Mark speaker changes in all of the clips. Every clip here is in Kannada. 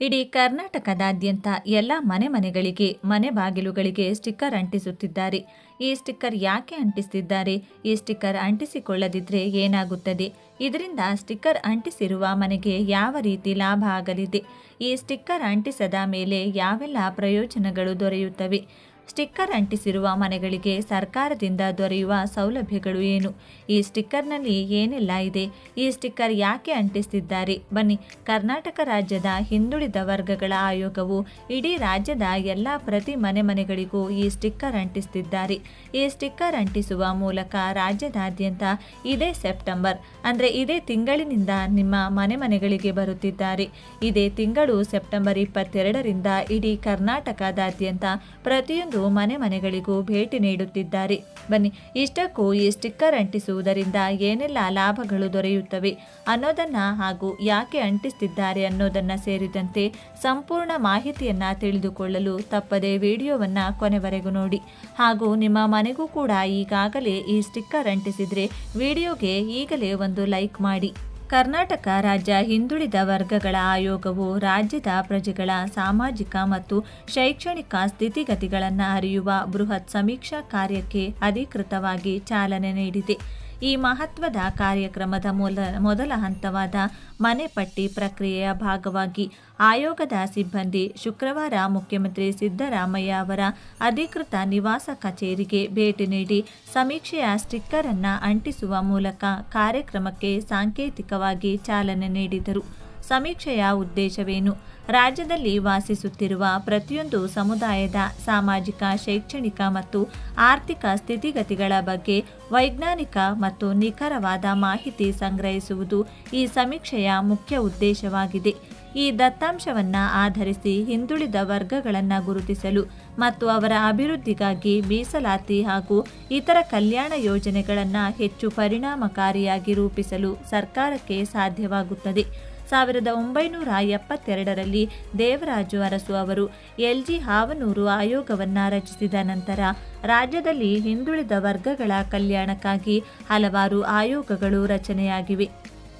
Speaker 1: ಇಡೀ ಕರ್ನಾಟಕದಾದ್ಯಂತ ಎಲ್ಲ ಮನೆ ಮನೆಗಳಿಗೆ, ಮನೆ ಬಾಗಿಲುಗಳಿಗೆ ಸ್ಟಿಕ್ಕರ್ ಅಂಟಿಸುತ್ತಿದ್ದಾರೆ. ಈ ಸ್ಟಿಕ್ಕರ್ ಯಾಕೆ ಅಂಟಿಸ್ತಿದ್ದಾರೆ? ಈ ಸ್ಟಿಕ್ಕರ್ ಅಂಟಿಸಿಕೊಳ್ಳದಿದ್ರೆ ಏನಾಗುತ್ತದೆ? ಇದರಿಂದ ಸ್ಟಿಕ್ಕರ್ ಅಂಟಿಸಿರುವ ಮನೆಗೆ ಯಾವ ರೀತಿ ಲಾಭ ಆಗಲಿದೆ? ಈ ಸ್ಟಿಕ್ಕರ್ ಅಂಟಿಸದ ಮೇಲೆ ಯಾವೆಲ್ಲ ಪ್ರಯೋಜನಗಳು ದೊರೆಯುತ್ತವೆ? ಸ್ಟಿಕ್ಕರ್ ಅಂಟಿಸಿರುವ ಮನೆಗಳಿಗೆ ಸರ್ಕಾರದಿಂದ ದೊರೆಯುವ ಸೌಲಭ್ಯಗಳು ಏನು? ಈ ಸ್ಟಿಕ್ಕರ್ನಲ್ಲಿ ಏನೆಲ್ಲ ಇದೆ? ಈ ಸ್ಟಿಕ್ಕರ್ ಯಾಕೆ ಅಂಟಿಸ್ತಿದ್ದಾರೆ? ಬನ್ನಿ, ಕರ್ನಾಟಕ ರಾಜ್ಯದ ಹಿಂದುಳಿದ ವರ್ಗಗಳ ಆಯೋಗವು ಇಡೀ ರಾಜ್ಯದ ಎಲ್ಲ ಪ್ರತಿ ಮನೆ ಮನೆಗಳಿಗೂ ಈ ಸ್ಟಿಕ್ಕರ್ ಅಂಟಿಸ್ತಿದ್ದಾರೆ. ಈ ಸ್ಟಿಕ್ಕರ್ ಅಂಟಿಸುವ ಮೂಲಕ ರಾಜ್ಯದಾದ್ಯಂತ ಇದೇ ಸೆಪ್ಟೆಂಬರ್, ಅಂದರೆ ಇದೇ ತಿಂಗಳಿನಿಂದ ನಿಮ್ಮ ಮನೆ ಮನೆಗಳಿಗೆ ಬರುತ್ತಿದ್ದಾರೆ. ಇದೇ ತಿಂಗಳು ಸೆಪ್ಟೆಂಬರ್ ಇಪ್ಪತ್ತೆರಡರಿಂದ ಇಡೀ ಕರ್ನಾಟಕದಾದ್ಯಂತ ಪ್ರತಿಯೊಂದು ಮನೆ ಮನೆಗಳಿಗೂ ಭೇಟಿ ನೀಡುತ್ತಿದ್ದಾರೆ. ಬನ್ನಿ, ಇಷ್ಟಕ್ಕೂ ಈ ಸ್ಟಿಕ್ಕರ್ ಅಂಟಿಸುವುದರಿಂದ ಏನೆಲ್ಲ ಲಾಭಗಳು ದೊರೆಯುತ್ತವೆ ಅನ್ನೋದನ್ನ ಹಾಗೂ ಯಾಕೆ ಅಂಟಿಸ್ತಿದ್ದಾರೆ ಅನ್ನೋದನ್ನು ಸೇರಿದಂತೆ ಸಂಪೂರ್ಣ ಮಾಹಿತಿಯನ್ನು ತಿಳಿದುಕೊಳ್ಳಲು ತಪ್ಪದೆ ವಿಡಿಯೋವನ್ನು ಕೊನೆವರೆಗೂ ನೋಡಿ. ಹಾಗೂ ನಿಮ್ಮ ಮನೆಗೂ ಕೂಡ ಈಗಾಗಲೇ ಈ ಸ್ಟಿಕ್ಕರ್ ಅಂಟಿಸಿದ್ರೆ ವಿಡಿಯೋಗೆ ಈಗಲೇ ಒಂದು ಲೈಕ್ ಮಾಡಿ. ಕರ್ನಾಟಕ ರಾಜ್ಯ ಹಿಂದುಳಿದ ವರ್ಗಗಳ ಆಯೋಗವು ರಾಜ್ಯದ ಪ್ರಜೆಗಳ ಸಾಮಾಜಿಕ ಮತ್ತು ಶೈಕ್ಷಣಿಕ ಸ್ಥಿತಿಗತಿಗಳನ್ನು ಅರಿಯುವ ಬೃಹತ್ ಸಮೀಕ್ಷಾ ಕಾರ್ಯಕ್ಕೆ ಅಧಿಕೃತವಾಗಿ ಚಾಲನೆ ನೀಡಿದೆ. ಈ ಮಹತ್ವದ ಕಾರ್ಯಕ್ರಮದ ಮೊಲ, ಮೊದಲ ಹಂತವಾದ ಮನೆ ಪಟ್ಟಿ ಪ್ರಕ್ರಿಯೆಯ ಭಾಗವಾಗಿ ಆಯೋಗದ ಸಿಬ್ಬಂದಿ ಶುಕ್ರವಾರ ಮುಖ್ಯಮಂತ್ರಿ ಸಿದ್ದರಾಮಯ್ಯ ಅವರ ಅಧಿಕೃತ ನಿವಾಸ ಕಚೇರಿಗೆ ಭೇಟಿ ನೀಡಿ ಸಮೀಕ್ಷೆಯ ಸ್ಟಿಕ್ಕರ್ ಅನ್ನು ಅಂಟಿಸುವ ಮೂಲಕ ಕಾರ್ಯಕ್ರಮಕ್ಕೆ ಸಾಂಕೇತಿಕವಾಗಿ ಚಾಲನೆ ನೀಡಿದರು. ಸಮೀಕ್ಷೆಯ ಉದ್ದೇಶವೇನು? ರಾಜ್ಯದಲ್ಲಿ ವಾಸಿಸುತ್ತಿರುವ ಪ್ರತಿಯೊಂದು ಸಮುದಾಯದ ಸಾಮಾಜಿಕ, ಶೈಕ್ಷಣಿಕ ಮತ್ತು ಆರ್ಥಿಕ ಸ್ಥಿತಿಗತಿಗಳ ಬಗ್ಗೆ ವೈಜ್ಞಾನಿಕ ಮತ್ತು ನಿಖರವಾದ ಮಾಹಿತಿ ಸಂಗ್ರಹಿಸುವುದು ಈ ಸಮೀಕ್ಷೆಯ ಮುಖ್ಯ ಉದ್ದೇಶವಾಗಿದೆ. ಈ ದತ್ತಾಂಶವನ್ನು ಆಧರಿಸಿ ಹಿಂದುಳಿದ ವರ್ಗಗಳನ್ನು ಗುರುತಿಸಲು ಮತ್ತು ಅವರ ಅಭಿವೃದ್ಧಿಗಾಗಿ ಮೀಸಲಾತಿ ಹಾಗೂ ಇತರ ಕಲ್ಯಾಣ ಯೋಜನೆಗಳನ್ನು ಹೆಚ್ಚು ಪರಿಣಾಮಕಾರಿಯಾಗಿ ರೂಪಿಸಲು ಸರ್ಕಾರಕ್ಕೆ ಸಾಧ್ಯವಾಗುತ್ತದೆ. ಸಾವಿರದ ಒಂಬೈನೂರ ಎಪ್ಪತ್ತೆರಡರಲ್ಲಿ ದೇವರಾಜು ಅರಸು ಅವರು ಎಲ್ಜಿ ಹಾವನೂರು ಆಯೋಗವನ್ನು ರಚಿಸಿದ ನಂತರ ರಾಜ್ಯದಲ್ಲಿ ಹಿಂದುಳಿದ ವರ್ಗಗಳ ಕಲ್ಯಾಣಕ್ಕಾಗಿ ಹಲವಾರು ಆಯೋಗಗಳು ರಚನೆಯಾಗಿವೆ.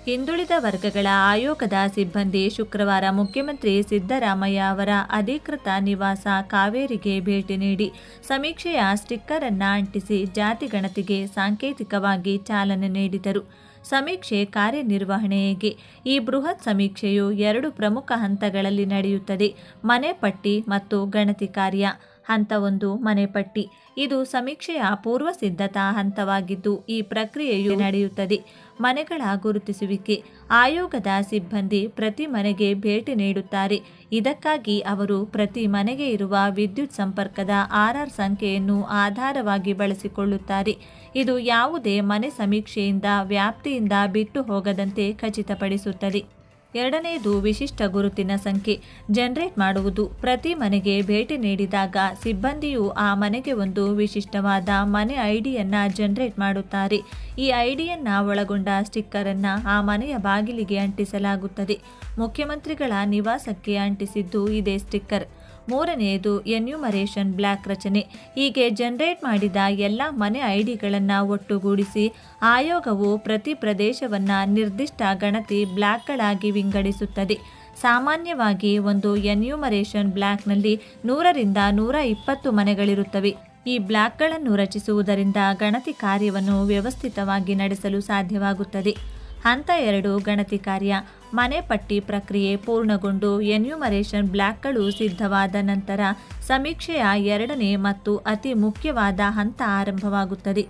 Speaker 1: ಹಿಂದುಳಿದ ವರ್ಗಗಳ ಆಯೋಗದ ಸಿಬ್ಬಂದಿ ಶುಕ್ರವಾರ ಮುಖ್ಯಮಂತ್ರಿ ಸಿದ್ದರಾಮಯ್ಯ ಅವರ ಅಧಿಕೃತ ನಿವಾಸ ಕಾವೇರಿಗೆ ಭೇಟಿ ನೀಡಿ ಸಮೀಕ್ಷೆಯ ಸ್ಟಿಕ್ಕರ್ ಅನ್ನ ಅಂಟಿಸಿ ಜಾತಿ ಗಣತಿಗೆ ಸಾಂಕೇತಿಕವಾಗಿ ಚಾಲನೆ ನೀಡಿದರು. ಸಮೀಕ್ಷೆ ಕಾರ್ಯನಿರ್ವಹಣೆ ಹೇಗೆ ಈ ಬೃಹತ್ ಸಮೀಕ್ಷೆಯು ಎರಡು ಪ್ರಮುಖ ಹಂತಗಳಲ್ಲಿ ನಡೆಯುತ್ತದೆ. ಮನೆ ಪಟ್ಟಿ ಮತ್ತು ಗಣತಿ ಕಾರ್ಯ. ಹಂತ ಒಂದು ಮನೆ ಪಟ್ಟಿ. ಇದು ಸಮೀಕ್ಷೆಯ ಪೂರ್ವ ಸಿದ್ಧತಾ ಹಂತವಾಗಿದ್ದು, ಈ ಪ್ರಕ್ರಿಯೆಯು ನಡೆಯುತ್ತದೆ. ಮನೆಗಳ ಗುರುತಿಸುವಿಕೆ. ಆಯೋಗದ ಸಿಬ್ಬಂದಿ ಪ್ರತಿ ಮನೆಗೆ ಭೇಟಿ ನೀಡುತ್ತಾರೆ. ಇದಕ್ಕಾಗಿ ಅವರು ಪ್ರತಿ ಮನೆಗೆ ಇರುವ ವಿದ್ಯುತ್ ಸಂಪರ್ಕದ ಆರ್ಆರ್ ಸಂಖ್ಯೆಯನ್ನು ಆಧಾರವಾಗಿ ಬಳಸಿಕೊಳ್ಳುತ್ತಾರೆ. ಇದು ಯಾವುದೇ ಮನೆ ಸಮೀಕ್ಷೆಯಿಂದ ವ್ಯಾಪ್ತಿಯಿಂದ ಬಿಟ್ಟು ಹೋಗದಂತೆ ಖಚಿತಪಡಿಸುತ್ತದೆ. ಎರಡನೆಯದು ವಿಶಿಷ್ಟ ಗುರುತಿನ ಸಂಖ್ಯೆ. ಜನರೇಟ್ ಮಾಡುವುದು. ಪ್ರತಿ ಮನೆಗೆ ಭೇಟಿ ನೀಡಿದಾಗ ಸಿಬ್ಬಂದಿಯು ಆ ಮನೆಗೆ ಒಂದು ವಿಶಿಷ್ಟವಾದ ಮನೆ ಐಡಿಯನ್ನು ಜನರೇಟ್ ಮಾಡುತ್ತಾರೆ. ಈ ಐಡಿಯನ್ನು ಒಳಗೊಂಡ ಸ್ಟಿಕ್ಕರನ್ನು ಆ ಮನೆಯ ಬಾಗಿಲಿಗೆ ಅಂಟಿಸಲಾಗುತ್ತದೆ. ಮುಖ್ಯಮಂತ್ರಿಗಳ ನಿವಾಸಕ್ಕೆ ಅಂಟಿಸಿದ್ದು ಇದೇ ಸ್ಟಿಕ್ಕರ್. ಮೂರನೆಯದು ಎನ್ಯುಮರೇಷನ್ ಬ್ಲಾಕ್ ರಚನೆ. ಹೀಗೆ ಜನರೇಟ್ ಮಾಡಿದ ಎಲ್ಲ ಮನೆ ಐಡಿಗಳನ್ನು ಒಟ್ಟುಗೂಡಿಸಿ ಆಯೋಗವು ಪ್ರತಿ ಪ್ರದೇಶವನ್ನು ನಿರ್ದಿಷ್ಟ ಗಣತಿ ಬ್ಲಾಕ್ಗಳಾಗಿ ವಿಂಗಡಿಸುತ್ತದೆ. ಸಾಮಾನ್ಯವಾಗಿ ಒಂದು ಎನ್ಯುಮರೇಷನ್ ಬ್ಲಾಕ್ನಲ್ಲಿ ನೂರರಿಂದ ನೂರ ಇಪ್ಪತ್ತು ಮನೆಗಳಿರುತ್ತವೆ. ಈ ಬ್ಲಾಕ್ಗಳನ್ನು ರಚಿಸುವುದರಿಂದ ಗಣತಿ ಕಾರ್ಯವನ್ನು ವ್ಯವಸ್ಥಿತವಾಗಿ ನಡೆಸಲು ಸಾಧ್ಯವಾಗುತ್ತದೆ. ಹಂತ ಎರಡು ಗಣತಿ ಕಾರ್ಯ. ಮನೆ ಪಟ್ಟಿ ಪ್ರಕ್ರಿಯೆ ಪೂರ್ಣಗೊಂಡು ಎನ್ಯುಮರೇಷನ್ ಬ್ಲಾಕ್ಗಳು ಸಿದ್ಧವಾದ ನಂತರ ಸಮೀಕ್ಷೆಯ ಎರಡನೇ ಮತ್ತು ಅತಿ ಮುಖ್ಯವಾದ ಹಂತ ಆರಂಭವಾಗುತ್ತದೆ.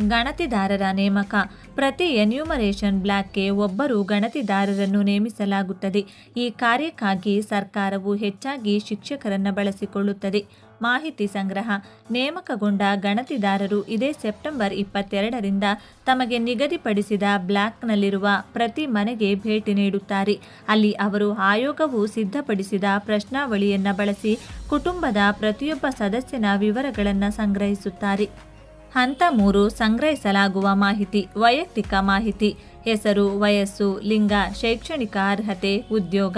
Speaker 1: ಗಣತಿದಾರರ ನೇಮಕ. ಪ್ರತಿ ಎನ್ಯೂಮರೇಷನ್ ಬ್ಲಾಕ್ಗೆ ಒಬ್ಬರು ಗಣತಿದಾರರನ್ನು ನೇಮಿಸಲಾಗುತ್ತದೆ. ಈ ಕಾರ್ಯಕ್ಕಾಗಿ ಸರ್ಕಾರವು ಹೆಚ್ಚಾಗಿ ಶಿಕ್ಷಕರನ್ನು ಬಳಸಿಕೊಳ್ಳುತ್ತದೆ. ಮಾಹಿತಿ ಸಂಗ್ರಹ. ನೇಮಕಗೊಂಡ ಗಣತಿದಾರರು ಇದೇ ಸೆಪ್ಟೆಂಬರ್ ಇಪ್ಪತ್ತೆರಡರಿಂದ ತಮಗೆ ನಿಗದಿಪಡಿಸಿದ ಬ್ಲಾಕ್ನಲ್ಲಿರುವ ಪ್ರತಿ ಮನೆಗೆ ಭೇಟಿ ನೀಡುತ್ತಾರೆ. ಅಲ್ಲಿ ಅವರು ಆಯೋಗವು ಸಿದ್ಧಪಡಿಸಿದ ಪ್ರಶ್ನಾವಳಿಯನ್ನು ಬಳಸಿ ಕುಟುಂಬದ ಪ್ರತಿಯೊಬ್ಬ ಸದಸ್ಯನ ವಿವರಗಳನ್ನು ಸಂಗ್ರಹಿಸುತ್ತಾರೆ. ಹಂತ ಮೂರು ಸಂಗ್ರಹಿಸಲಾಗುವ ಮಾಹಿತಿ, ವೈಯಕ್ತಿಕ ಮಾಹಿತಿ. ಹೆಸರು, ವಯಸ್ಸು, ಲಿಂಗ, ಶೈಕ್ಷಣಿಕ ಅರ್ಹತೆ, ಉದ್ಯೋಗ.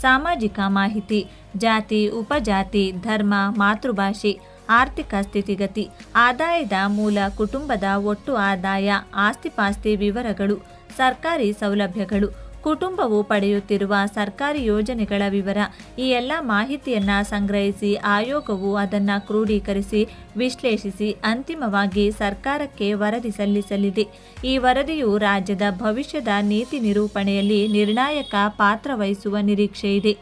Speaker 1: ಸಾಮಾಜಿಕ ಮಾಹಿತಿ, ಜಾತಿ, ಉಪಜಾತಿ, ಧರ್ಮ, ಮಾತೃಭಾಷೆ, ಆರ್ಥಿಕ ಸ್ಥಿತಿಗತಿ, ಆದಾಯದ ಮೂಲ ಕುಟುಂಬದ ಒಟ್ಟು ಆದಾಯ, ಆಸ್ತಿಪಾಸ್ತಿ ವಿವರಗಳು, ಸರ್ಕಾರಿ ಸೌಲಭ್ಯಗಳು ಕುಟುಂಬವು ಪಡೆಯುತ್ತಿರುವ ಸರ್ಕಾರಿ ಯೋಜನೆಗಳ ವಿವರ, ಈ ಎಲ್ಲ ಮಾಹಿತಿಯನ್ನು ಸಂಗ್ರಹಿಸಿ ಆಯೋಗವು ಅದನ್ನು ಕ್ರೋಢೀಕರಿಸಿ ವಿಶ್ಲೇಷಿಸಿ ಅಂತಿಮವಾಗಿ ಸರ್ಕಾರಕ್ಕೆ ವರದಿ ಸಲ್ಲಿಸಲಿದೆ. ಈ ವರದಿಯು ರಾಜ್ಯದ ಭವಿಷ್ಯದ ನೀತಿ ನಿರೂಪಣೆಯಲ್ಲಿ ನಿರ್ಣಾಯಕ ಪಾತ್ರ ವಹಿಸುವ ನಿರೀಕ್ಷೆ ಇದೆ